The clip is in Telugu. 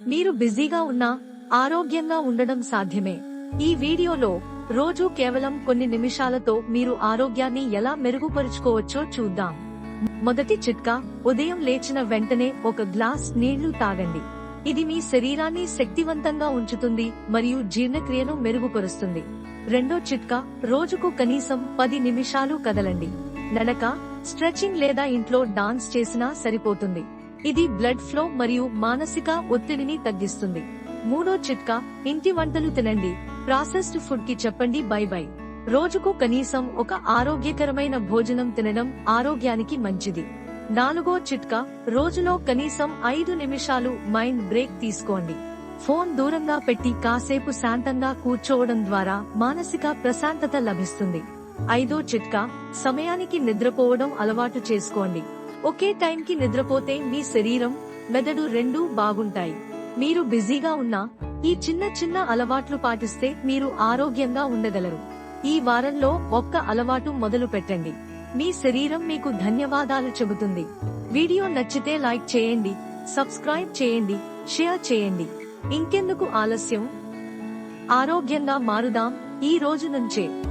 మీరు బిజీగా ఉన్నా ఆరోగ్యంగా ఉండడం సాధ్యమే. ఈ వీడియోలో రోజు కేవలం కొన్ని నిమిషాలతో మీరు ఆరోగ్యాన్ని ఎలా మెరుగుపరుచుకోవచ్చో చూద్దాం. మొదటి చిట్కా ఉదయం లేచిన వెంటనే ఒక గ్లాస్ నీళ్ళు తాగండి. ఇది మీ శరీరాన్ని శక్తివంతంగా ఉంచుతుంది మరియు జీర్ణక్రియను మెరుగుపరుస్తుంది. రెండో చిట్కా రోజుకు కనీసం పది నిమిషాలు కదలండి. నడక స్ట్రెచింగ్ లేదా ఇంట్లో డాన్స్ చేసినా సరిపోతుంది. ఇది బ్లడ్ ఫ్లో మరియు మానసిక ఒత్తిడిని తగ్గిస్తుంది. మూడో చిట్కా ఇంటి వంటలు తినండి. ప్రాసెస్డ్ ఫుడ్కి చెప్పండి బై బై రోజుకు కనీసం ఒక ఆరోగ్యకరమైన భోజనం తినడం ఆరోగ్యానికి మంచిది. నాలుగో చిట్కా రోజులో కనీసం ఐదు నిమిషాలు మైండ్ బ్రేక్ తీసుకోండి. ఫోన్ దూరంగా పెట్టి కాసేపు శాంతంగా కూర్చోవడం ద్వారా మానసిక ప్రశాంతత లభిస్తుంది. ఐదో చిట్కా సమయానికి నిద్రపోవడం అలవాటు చేసుకోండి. ఒకే టైంకి నిద్రపోతే మీ శరీరం మెదడు రెండూ బాగుంటాయి. మీరు బిజీగా ఉన్నా ఈ చిన్న చిన్న అలవాట్లు పాటిస్తే మీరు ఆరోగ్యంగా ఉండగలరు. ఈ వారంలో ఒక్క అలవాటు మొదలు పెట్టండి. మీ శరీరం మీకు ధన్యవాదాలు చెబుతుంది. వీడియో నచ్చితే లైక్ చేయండి సబ్స్క్రైబ్ చేయండి షేర్ చేయండి. ఇంకెందుకు ఆలస్యం? ఆరోగ్యంగా మారుదాం ఈ రోజు నుంచే.